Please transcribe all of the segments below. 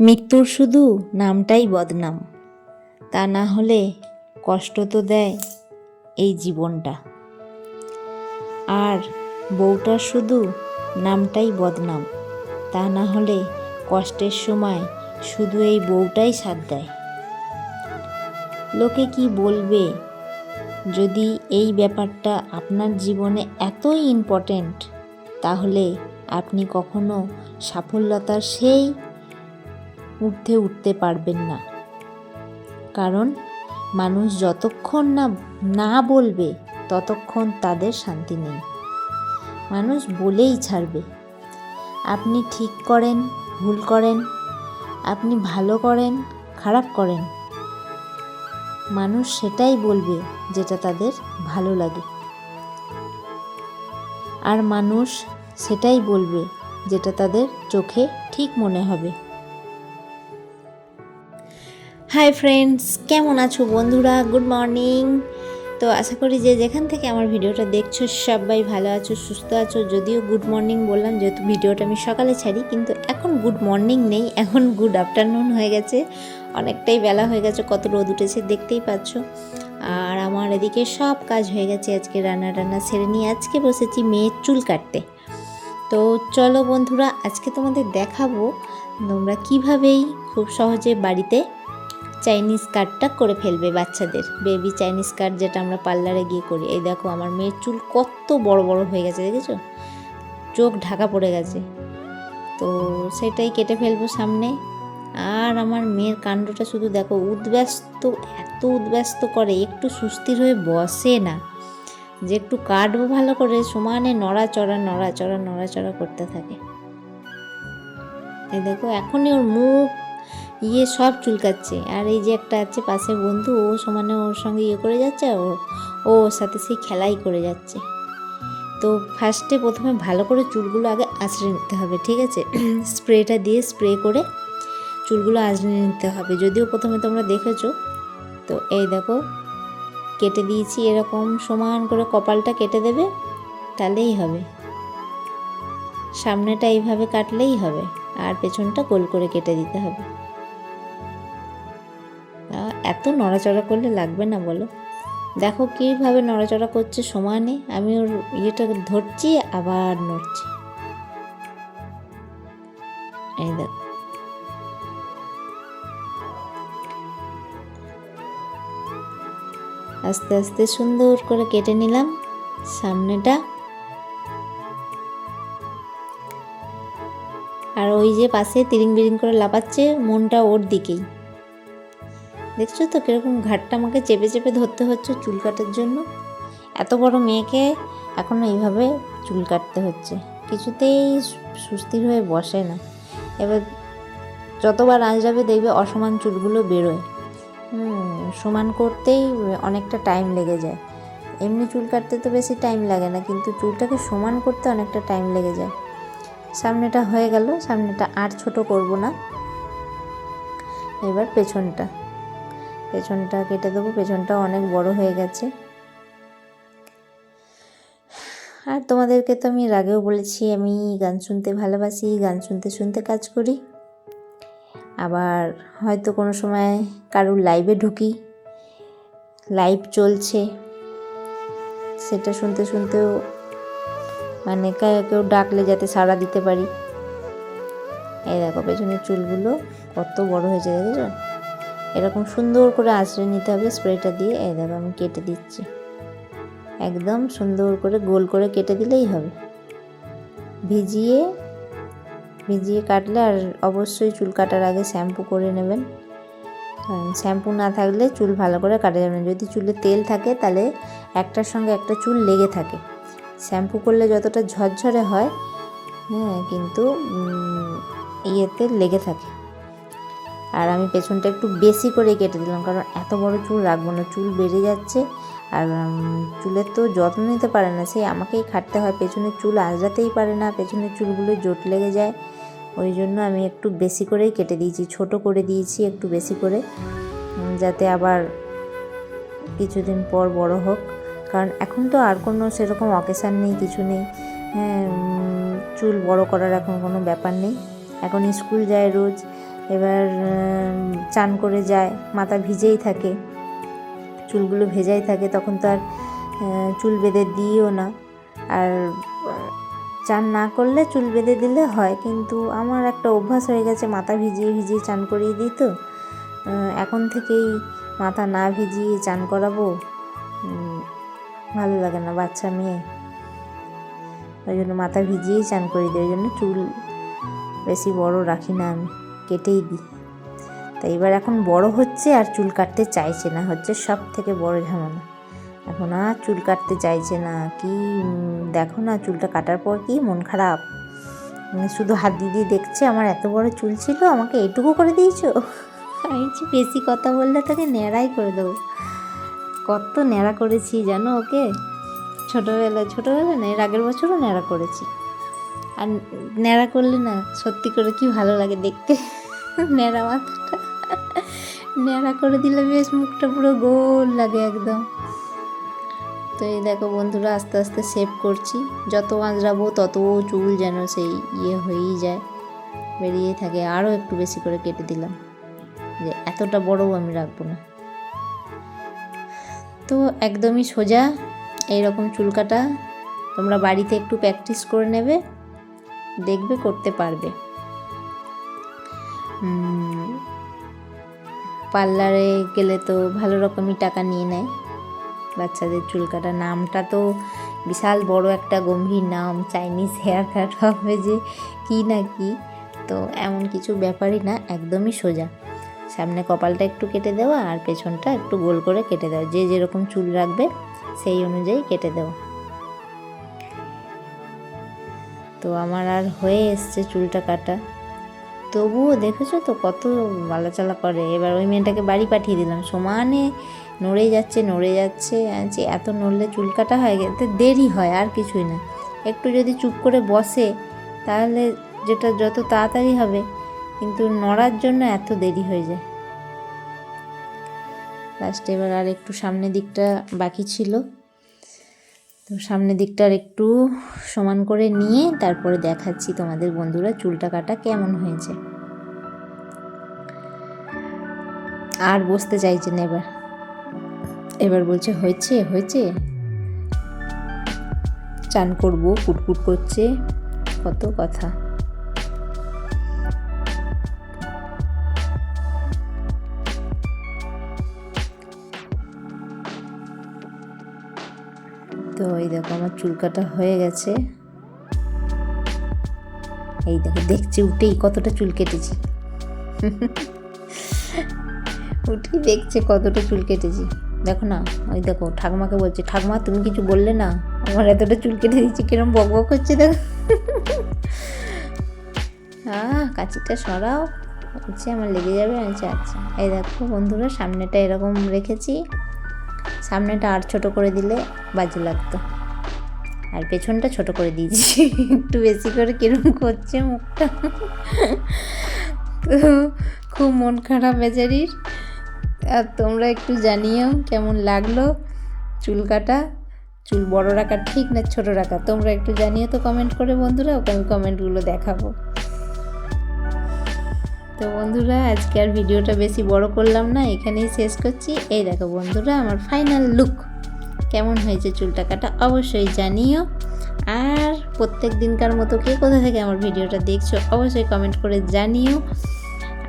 মৃত্যুর শুধু নামটাই বদনাম। তা না হলে কষ্ট তো দেয় এই জীবনটা। আর বউটার শুধু নামটাই বদনাম। তা না হলে কষ্টের সময় শুধু এই বউটাই সাথ দেয়। লোকে কি বলবে যদি এই ব্যাপারটা আপনার জীবনে এতই ইম্পর্ট্যান্ট তাহলে আপনি কখনো সাফল্যতার সেই উঠতে উঠতে পারবেন না। কারণ মানুষ যতক্ষণ না না বলবে, ততক্ষণ তাদের শান্তি নেই। মানুষ বলেই ছাড়বে। আপনি ঠিক করেন, ভুল করেন, আপনি ভালো করেন, খারাপ করেন। মানুষ সেটাই বলবে যেটা তাদের ভালো লাগে। আর মানুষ সেটাই বলবে যেটা তাদের চোখে ঠিক মনে হবে। হাই ফ্রেন্ডস কেমন আছো বন্ধুরা? গুড মর্নিং তো আশা করি যে যেখান থেকে আমার ভিডিওটা দেখছ, সবাই ভালো আছো, সুস্থ আছো। যদিও গুড মর্নিং বললাম, যেহেতু ভিডিওটা আমি সকালে ছাড়ি, কিন্তু এখন গুড মর্নিং নেই। এখন গুড আফটারনুন হয়ে গেছে। অনেকটাই বেলা হয়ে গেছে, কত রোদ উঠেছে দেখতেই পাচ্ছ। আর আমার এদিকে সব কাজ হয়ে গেছে, আজকে রান্না টান্না সেরে নিয়ে আজকে বসেছি মেয়ের চুল কাটতে। তো চলো বন্ধুরা, আজকে তোমাদের দেখাবো তোমরা কীভাবেই খুব সহজে বাড়িতে চাইনিজ কাটটা করে ফেলবে বাচ্চাদের। বেবি চাইনিজ কাট যেটা আমরা পার্লারে গিয়ে করি। এই দেখো আমার মেয়ের চুল কত বড় বড় হয়ে গেছে, দেখেছ? চোখ ঢাকা পড়ে গেছে। তো সেটাই কেটে ফেলব সামনে। আর আমার মেয়ের কাণ্ডটা শুধু দেখো, উদ্ব্যস্ত, এত উদ্ব্যস্ত করে, একটু সুস্থির হয়ে বসে না। যে একটু কাটবো ভালো করে, সমানে নড়াচড়া নড়াচড়া নড়াচড়া করতে থাকে। এই দেখো, এখনই ওর মুখ ইয়ে সব চুলকাচ্ছে। আর এই যে একটা আছে পাশে বন্ধু, ও সমানে ওর সঙ্গে ইয়ে করে যাচ্ছে ও ওর সাথে সেই খেলাই করে যাচ্ছে। তো ফার্স্টে প্রথমে ভালো করে চুলগুলো আগে আঁচড়ে নিতে হবে, ঠিক আছে? স্প্রেটা দিয়ে স্প্রে করে চুলগুলো আঁচড়ে নিতে হবে। যদিও প্রথমে তোমরা দেখেছ, তো এই দেখো, কেটে দিয়েছি এরকম, সমান করে কপালটা কেটে দেবে, তাহলেই হবে। সামনেটা এইভাবে কাটলেই হবে, আর পেছনটা গোল করে কেটে দিতে হবে। এত নড়াচড়া করলে লাগবে না বলো? দেখো কীভাবে নড়াচড়া করছে সমানে আমি ওর ইয়েটা ধরছি, আবার নড়ছি। এই দেখো। আস্তে আস্তে সুন্দর করে কেটে নিলাম সামনেটা। আর ওই যে পাশে তিরিং বিরিং করে লাপাচ্ছে মনটা ওর দিকেই। দেখছ তো কীরকম ঘাটটা আমাকে চেপে চেপে ধরতে হচ্ছে চুল কাটার জন্য? এত বড় মেয়েকে এখন এইভাবে চুল কাটতে হচ্ছে। কিছুতেই সুস্থির হয়ে বসে না। এবার যতবার আঁচড়াবে দেখবে অসমান চুলগুলো বেরোয়। সমান করতেই অনেকটা টাইম লেগে যায়। এমনি চুল কাটতে তো বেশি টাইম লাগে না, কিন্তু চুলটাকে সমান করতে অনেকটা টাইম লেগে যায়। সামনেটা হয়ে গেল, সামনেটা আর ছোট করব না। এবার পেছনটা। পেছনটা কেটে দেবো, পেছনটা অনেক বড় হয়ে গেছে। আর তোমাদেরকে তো আমি এর আগেও বলেছি, আমি গান শুনতে ভালোবাসি, গান শুনতে শুনতে কাজ করি। আবার হয়তো কোনো সময় কারুর লাইভে ঢুকি লাইভ চলছে, সেটা শুনতে শুনতেও মানে কেউ ডাকলে যাতে সাড়া দিতে পারি। এই দেখো, পেছনের চুলগুলো কত বড় হয়েছে, দেখেছ? এরকম সুন্দর করে আঁচড়ে নিতে হবে, স্প্রেটা দিয়ে। এই দেখো আমি কেটে দিচ্ছি। একদম সুন্দর করে গোল করে কেটে দিলেই হবে। ভিজিয়ে ভিজিয়ে কাটলে আর অবশ্যই চুল কাটার আগে শ্যাম্পু করে নেবেন। শ্যাম্পু না থাকলে চুল ভালো করে কাটা যাবে না। যদি চুলে তেল থাকে তাহলে একটার সঙ্গে একটা চুল লেগে থাকে। শ্যাম্পু করলে যতটা ঝরঝরে হয় হ্যাঁ কিন্তু ইয়েতে লেগে থাকে। আর আমি পেছনটা একটু বেশি করে কেটে দিলাম, কারণ এত বড় চুল রাখব না, চুল বেড়ে যাচ্ছে। আর চুলের তো যত্ন নিতে পারে না, সেই আমাকেই খাটতে হয় পেছনের চুল আজরাতেই পারে না, পেছনের চুলগুলো জোট লেগে যায়। ওই জন্য আমি একটু বেশি করেই কেটে দিয়েছি, ছোট করে দিয়েছি একটু বেশি করে যাতে আবার কিছুদিন পর বড় হোক। কারণ এখন তো আর কোনো সেরকম অকেশান নেই, কিছু নেই। হ্যাঁ চুল বড় করার এখন কোনো ব্যাপার নেই। এখন স্কুল যায় রোজ এবার চান করে যায়, মাথা ভিজেই থাকে, চুলগুলো ভেজাই থাকে, তখন তো আর চুল বেঁধে দিইও না। আর, চান না করলে চুল বেঁধে দিলে হয়, কিন্তু আমার একটা অভ্যাস হয়ে গেছে, মাথা ভিজিয়ে ভিজিয়ে চান করিয়ে দিই তো। এখন থেকেই মাথা না ভিজিয়ে চান করাবো ভালো লাগে না বাচ্চা মেয়ে। ওই জন্য মাথা ভিজিয়েই চান করিয়ে দিই, ওই জন্য চুল বেশি বড় রাখি না আমি। কেটেই দিই। তাই এবার এখন বড় হচ্ছে আর চুল কাটতে চাইছে না হচ্ছে সব থেকে বড় ঝামেলা। এখন আর চুল কাটতে চাইছে না কি দেখো না চুলটা কাটার পর কি মন খারাপ। উম, শুধু হাত দিয়ে দেখছে আমার এত বড় চুল ছিল আমাকে এটুকু করে দিয়েছ? আমি বেশি কথা বললে তাকে ন্যাড়াই করে দেবো। কত ন্যাড়া করেছি জানো ওকে? ছোটোবেলায় ছোটোবেলায় না এর আগের বছরও ন্যাড়া করেছি। আর ন্যাড়া করলে না সত্যি করে কি ভালো লাগে দেখতে? ন্যাড়া মাথাটা। ন্যাড়া করে দিলে বেশ মুখটা পুরো গোল লাগে একদম। তো এই দেখো বন্ধুরা, আস্তে আস্তে সেভ করছি। যত আঁচড়াবো তত চুল যেন সেই ইয়ে হয়েই যায়। বেরিয়ে থাকে আরও একটু বেশি করে কেটে দিলাম। যে এতটা বড়ও আমি রাখব না। তো একদমই সোজা এইরকম চুল কাটা। তোমরা বাড়িতে একটু প্র্যাকটিস করে নেবে, দেখবে করতে পারবে। পার্লারে গেলে তো ভালো রকমই টাকা নিয়ে নেয়। বাচ্চাদের চুল কাটা নামটা তো বিশাল বড় একটা গম্ভীর নাম। চাইনিজ হেয়ার কাট হবে যে কি না কি। তো এমন কিছু ব্যাপারই না, একদমই সোজা। সামনে কপালটা একটু কেটে দেওয়া আর পেছনটা একটু গোল করে কেটে দেওয়া। যে যেরকম চুল রাখবে, সেই অনুযায়ী কেটে দেওয়া। তো আমার আর হয়ে এসছে চুলটা কাটা। তবুও দেখেছ তো কত বালাচালা করে? এবার ওই মেয়েটাকে বাড়ি পাঠিয়ে দিলাম। সমানে নড়ে যাচ্ছে নড়ে যাচ্ছে আছি এত নড়লে চুল কাটা হয়, এতে দেরি হয়, আর কিছুই না। একটু যদি চুপ করে বসে, তাহলে যেটা যত তাড়াতাড়ি হবে, কিন্তু নড়ার জন্য এত দেরি হয়ে যায়। লাস্টে এবার আর একটু সামনের দিকটা বাকি ছিল। তো সামনের দিকটার একটু সমান করে নিয়ে তারপরে দেখাচ্ছি তোমাদের বন্ধুরা চুলটা কাটা কেমন হয়েছে। আর বসতে চাইছে না এবার। এবার বলছে, হয়েছে হয়েছে? চান করব, কুটকুট করছে, কত কথা। তো এই দেখো আমার চুল কাটা হয়ে গেছে। এই দেখো দেখছি উঠেই কতটা চুল কেটেছি। উঠেই দেখছে কতটা চুল কেটেছি। দেখো না ওই দেখো ঠাকুমাকে বলছে ঠাকুমা তুমি কিছু বললে না? আমার এতটা চুল কেটে দিচ্ছি কিরম বক বক হচ্ছে দেখো। আহ কাঁচিটা সরাও। বলছে আমার লেগে যাবে বলছি, আচ্ছা এই দেখো বন্ধুরা সামনেটা এরকম রেখেছি। সামনেটা আর ছোট করে দিলে বাজে লাগতো। আর পেছনটা ছোট করে দিয়েছি। একটু বেশি করে কিরম করছে মুখটা। তো খুব মন খারাপ বেচারির। আর তোমরা একটু জানিও কেমন লাগল চুল কাটা? চুল বড় রাখা ঠিক না ছোট রাখা? তোমরা একটু জানিও তো কমেন্ট করে বন্ধুরা, ওকে আমি কমেন্টগুলো দেখাবো। তো বন্ধুরা, আজকে আর ভিডিওটা বেশি বড় করলাম না, এখানেই শেষ করছি। এই দেখো বন্ধুরা, আমার ফাইনাল লুক কেমন হয়েছে চুলটা কাটা অবশ্যই জানিও। আর প্রত্যেক দিনকার মতো কে কোথা থেকে আমার ভিডিওটা দেখছ, অবশ্যই কমেন্ট করে জানিও।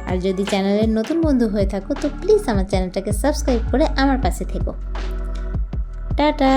আর যদি চ্যানেলের নতুন বন্ধু হয়ে থাকো, তো প্লিজ আমার চ্যানেলটাকে সাবস্ক্রাইব করে আমার পাশে থেকো। টাটা!